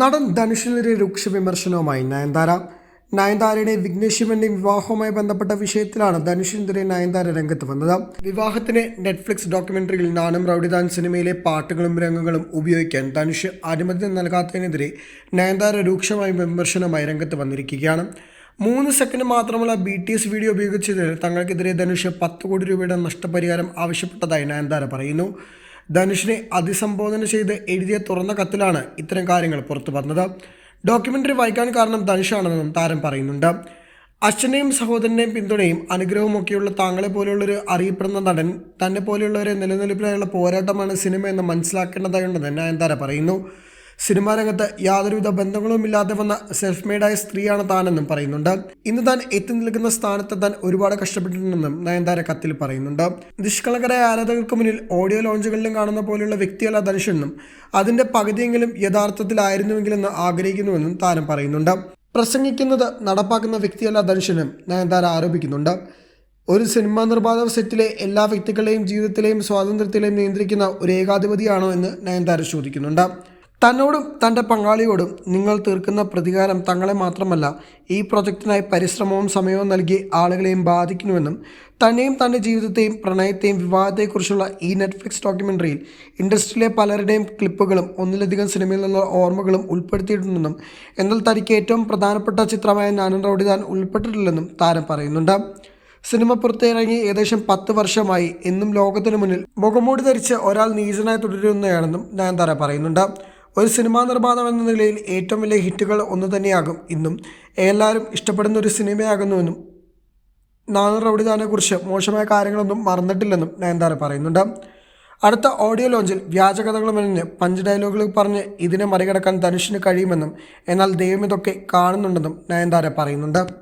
നടൻ ധനുഷിനെതിരെ രൂക്ഷ വിമർശനവുമായി നയൻതാര. നയൻതാരയുടെ വിഘ്നേഷ് ശിവന്റെ വിവാഹവുമായി ബന്ധപ്പെട്ട വിഷയത്തിലാണ് ധനുഷിനെതിരെ നയൻതാര രംഗത്ത് വന്നത്. വിവാഹത്തിന് നെറ്റ്ഫ്ലിക്സ് ഡോക്യുമെന്ററിയിൽ നാനും റൌഡിദാൻ സിനിമയിലെ പാട്ടുകളും രംഗങ്ങളും ഉപയോഗിക്കാൻ ധനുഷ് അനുമതി നൽകാത്തതിനെതിരെ നയൻതാര രൂക്ഷമായ വിമർശനവുമായി രംഗത്ത് വന്നിരിക്കുകയാണ്. മൂന്ന് സെക്കൻഡ് മാത്രമുള്ള ബി ടി എസ് വീഡിയോ ഉപയോഗിച്ചതിന് തങ്ങൾക്കെതിരെ ധനുഷ് പത്ത് കോടി രൂപയുടെ നഷ്ടപരിഹാരം ആവശ്യപ്പെട്ടതായി നയൻതാര പറയുന്നു. ധനുഷിനെ അഭിസംബോധന ചെയ്ത് എഴുതിയ തുറന്ന കത്തിലാണ് ഇത്തരം കാര്യങ്ങൾ പുറത്തു വന്നത് ഡോക്യുമെന്ററി വായിക്കാൻ കാരണം ധനുഷാണെന്നും താരം പറയുന്നുണ്ട്. അച്ഛന്റെയും സഹോദരന്റെയും പിന്തുണയും അനുഗ്രഹവും ഒക്കെയുള്ള താങ്കളെ പോലെയുള്ളൊരു അറിയപ്പെടുന്ന നടൻ തന്നെ പോലെയുള്ളവരെ നിലനിൽപ്പിനായുള്ള പോരാട്ടമാണ് സിനിമ എന്ന് മനസ്സിലാക്കേണ്ടതായുണ്ടെന്ന് നയൻതാര പറയുന്നു. സിനിമാ രംഗത്ത് യാതൊരുവിധ ബന്ധങ്ങളുമില്ലാതെ വന്ന സെൽഫ് മെയ്ഡായ സ്ത്രീയാണ് താനെന്നും പറയുന്നുണ്ട്. ഇന്ന് താൻ എത്തി നിൽക്കുന്ന സ്ഥാനത്ത് താൻ ഒരുപാട് കഷ്ടപ്പെട്ടിട്ടുണ്ടെന്നും നയൻതാര കത്തിൽ പറയുന്നുണ്ട്. നിഷ്കളങ്കരായ ആരാധകർക്ക് മുന്നിൽ ഓഡിയോ ലോഞ്ചുകളിലും കാണുന്ന പോലെയുള്ള വ്യക്തിയല്ല ധനുഷെന്നും അതിന്റെ പകുതിയെങ്കിലും യഥാർത്ഥത്തിലായിരുന്നുവെങ്കിലെന്ന് ആഗ്രഹിക്കുന്നുവെന്നും താനും പറയുന്നുണ്ട്. പ്രസംഗിക്കുന്നത് നടപ്പാക്കുന്ന വ്യക്തിയല്ല ധനുഷനും നയൻതാര ആരോപിക്കുന്നുണ്ട്. ഒരു സിനിമാ നിർമ്മാതാവ് സെറ്റിലെ എല്ലാ വ്യക്തികളുടെയും ജീവിതത്തിലെയും സ്വാതന്ത്ര്യത്തിലെയും നിയന്ത്രിക്കുന്ന ഒരു ഏകാധിപതിയാണോ എന്ന് നയൻതാര ചോദിക്കുന്നുണ്ട്. തന്നോടും തന്റെ പങ്കാളിയോടും നിങ്ങൾ തീർക്കുന്ന പ്രതികാരം തങ്ങളെ മാത്രമല്ല ഈ പ്രൊജക്റ്റിനായി പരിശ്രമവും സമയവും നൽകി ആളുകളെയും ബാധിക്കുന്നുവെന്നും തന്നെയും തന്റെ ജീവിതത്തെയും പ്രണയത്തെയും വിവാഹത്തെക്കുറിച്ചുള്ള ഈ നെറ്റ്ഫ്ലിക്സ് ഡോക്യുമെന്ററിയിൽ ഇൻഡസ്ട്രിയിലെ പലരുടെയും ക്ലിപ്പുകളും ഒന്നിലധികം സിനിമയിൽ നിന്നുള്ള ഓർമ്മകളും ഉൾപ്പെടുത്തിയിട്ടുണ്ടെന്നും എന്നാൽ തനിക്ക് ഏറ്റവും പ്രധാനപ്പെട്ട ചിത്രമായ നാനൻ റൗഡി താൻ ഉൾപ്പെട്ടിട്ടില്ലെന്നും താരം പറയുന്നുണ്ട്. സിനിമ പുറത്തിറങ്ങി ഏകദേശം പത്ത് വർഷമായി എന്നും ലോകത്തിനു മുന്നിൽ മുഖമൂടി ധരിച്ച് ഒരാൾ നീചനായി തുടരുന്നതാണെന്നും നയൻതാര പറയുന്നുണ്ട്. ഒരു സിനിമാ നിർമ്മാതാവ് എന്ന നിലയിൽ ഏറ്റവും വലിയ ഹിറ്റുകൾ ഒന്ന് തന്നെയാകും ഇന്നും. എല്ലാവരും ഇഷ്ടപ്പെടുന്ന ഒരു സിനിമയാകുന്നുവെന്നും നാനൂറ് റൗഡിദാനെക്കുറിച്ച് മോശമായ കാര്യങ്ങളൊന്നും മറന്നിട്ടില്ലെന്നും നയൻതാര പറയുന്നുണ്ട്. അടുത്ത ഓഡിയോ ലോഞ്ചിൽ വ്യാജകഥകൾ മെനഞ്ഞ് പഞ്ച് ഡയലോഗുകൾ പറഞ്ഞ് ഇതിനെ മറികടക്കാൻ ധനുഷിന് കഴിയുമെന്നും എന്നാൽ ദൈവം ഇതൊക്കെ കാണുന്നുണ്ടെന്നും നയൻതാര പറയുന്നുണ്ട്.